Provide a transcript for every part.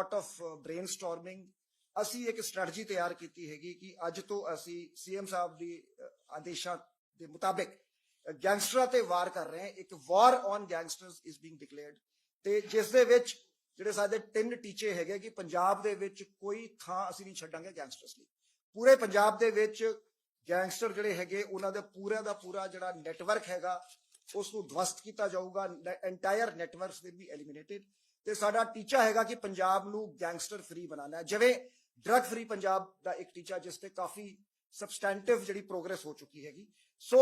Lot of brainstorming ਅਸੀਂ ਇੱਕ strategy ਤਿਆਰ ਕੀਤੀ ਹੈਗੀ ਕਿ ਅੱਜ ਤੋਂ ਅਸੀਂ ਸੀਐਮ ਸਾਹਿਬ ਦੀ ਆਦੇਸ਼ਾਂ ਦੇ ਮੁਤਾਬਿਕ ਗੈਂਗਸਟਰਾਂ ਤੇ ਵਾਰ ਕਰ ਰਹੇ ਹਾਂ। ਇੱਕ ਵਾਰ on gangsters is being declared ਤੇ ਜਿਸ ਦੇ ਵਿੱਚ ਜਿਹੜੇ ਸਾਡੇ ਤਿੰਨ ਟੀਚੇ ਹੈਗੇ ਕਿ ਪੰਜਾਬ ਦੇ ਵਿੱਚ ਕੋਈ ਥਾਂ ਅਸੀਂ ਨਹੀਂ ਛੱਡਾਂਗੇ ਗੈਂਗਸਟਰਸ ਲਈ। ਪੂਰੇ ਪੰਜਾਬ ਦੇ ਵਿੱਚ ਗੈਂਗਸਟਰ ਜਿਹੜੇ ਹੈਗੇ, ਉਹਨਾਂ ਦਾ ਪੂਰਾ ਦਾ ਪੂਰਾ ਜਿਹੜਾ ਨੈਟਵਰਕ ਹੈਗਾ ਉਸ ਨੂੰ ਧਵਸਤ ਕੀਤਾ ਜਾਊਗਾ entire networks will be eliminated ਤੇ ਸਾਡਾ ਟੀਚਾ ਹੈਗਾ ਕਿ ਪੰਜਾਬ ਨੂੰ ਗੈਂਗਸਟਰ ਫ੍ਰੀ ਬਣਾਉਣਾ ਹੈ। ਜਿਵੇਂ ਡਰਗ ਫ੍ਰੀ ਪੰਜਾਬ ਦਾ ਇੱਕ ਟੀਚਾ, ਜਿਸ ਤੇ ਕਾਫੀ ਸਬਸਟੈਂਟਿਵ ਜਿਹੜੀ ਪ੍ਰੋਗਰੈਸ ਹੋ ਚੁੱਕੀ ਹੈਗੀ। ਸੋ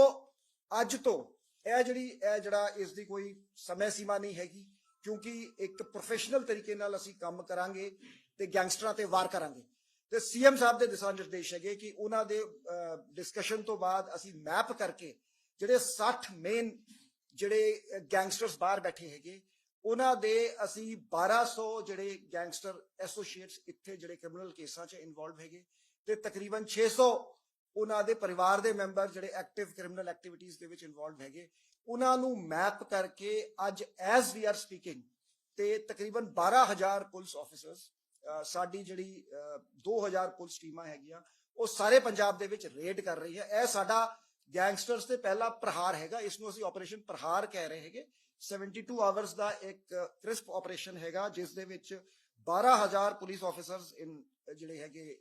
ਅੱਜ ਤੋਂ ਇਹ ਜਿਹੜੀ, ਇਹ ਜਿਹੜਾ ਇਸ ਦੀ ਕੋਈ ਸਮੇਂ ਸੀਮਾ ਨਹੀਂ ਹੈਗੀ, ਕਿਉਂਕਿ ਇੱਕ ਪ੍ਰੋਫੈਸ਼ਨਲ ਤਰੀਕੇ ਨਾਲ ਅਸੀਂ ਕੰਮ ਕਰਾਂਗੇ ਤੇ ਗੈਂਗਸਟਰਾਂ ਤੇ ਵਾਰ ਕਰਾਂਗੇ। ਤੇ ਸੀਐਮ ਸਾਹਿਬ ਦੇ ਦਿਸ਼ਾ ਨਿਰਦੇਸ਼ ਹੈਗੇ ਕਿ ਉਹਨਾਂ ਦੇ ਡਿਸਕਸ਼ਨ ਤੋਂ ਬਾਅਦ ਅਸੀਂ ਮੈਪ ਕਰਕੇ ਜਿਹੜੇ 60 ਮੇਨ ਜਿਹੜੇ ਗੈਂਗਸਟਰਸ ਬਾਹਰ ਬੈਠੇ ਹੈਗੇ ਉਹਨਾਂ ਦੇ ਅਸੀਂ 1200 ਜਿਹੜੇ ਗੈਂਗਸਟਰ ਐਸੋਸੀਏਟਸ ਇੱਥੇ ਜਿਹੜੇ ਕ੍ਰਿਮੀਨਲ ਕੇਸਾਂ 'ਚ ਇਨਵੋਲਵ ਹੈਗੇ ਤੇ ਤਕਰੀਬਨ 600 ਉਹਨਾਂ ਦੇ ਪਰਿਵਾਰ ਦੇ ਮੈਂਬਰ ਜਿਹੜੇ ਐਕਟਿਵ ਕ੍ਰਿਮੀਨਲ ਐਕਟੀਵਿਟੀਜ਼ ਦੇ ਵਿੱਚ ਇਨਵੋਲਵ ਹੈਗੇ। ਉਹਨਾਂ ਨੂੰ ਮੈਪ ਕਰਕੇ ਅੱਜ ਐਜ਼ ਵੀ ਆਰ ਸਪੀਕਿੰਗ ਤੇ ਤਕਰੀਬਨ 12000 ਪੁਲਿਸ ਆਫੀਸਰਸ ਸਾਡੀ ਜਿਹੜੀ ਅਹ, 2000 ਪੁਲਿਸ ਟੀਮਾਂ ਹੈਗੀਆਂ ਉਹ ਸਾਰੇ ਪੰਜਾਬ ਦੇ ਵਿੱਚ ਰੇਡ ਕਰ ਰਹੀ ਹੈ ਇਹ ਸਾਡਾ ਗੈਂਗਸਟਰਸ ਤੇ ਪਹਿਲਾ ਪ੍ਰਹਾਰ ਹੈਗਾ, ਇਸ ਨੂੰ ਅਸੀਂ ਆਪਰੇਸ਼ਨ ਪ੍ਰਹਾਰ ਕਹਿ ਰਹੇ ਹੈਗੇ। 72 ਆਵਰਸ ਦਾ ਇੱਕ ਕ੍ਰਿਸਪ ਆਪਰੇਸ਼ਨ ਹੈਗਾ, ਜਿਸ ਦੇ ਵਿੱਚ 12000 ਪੁਲਿਸ ਆਫੀਸਰਸ ਇਨ ਜਿਹੜੇ ਹੈਗੇ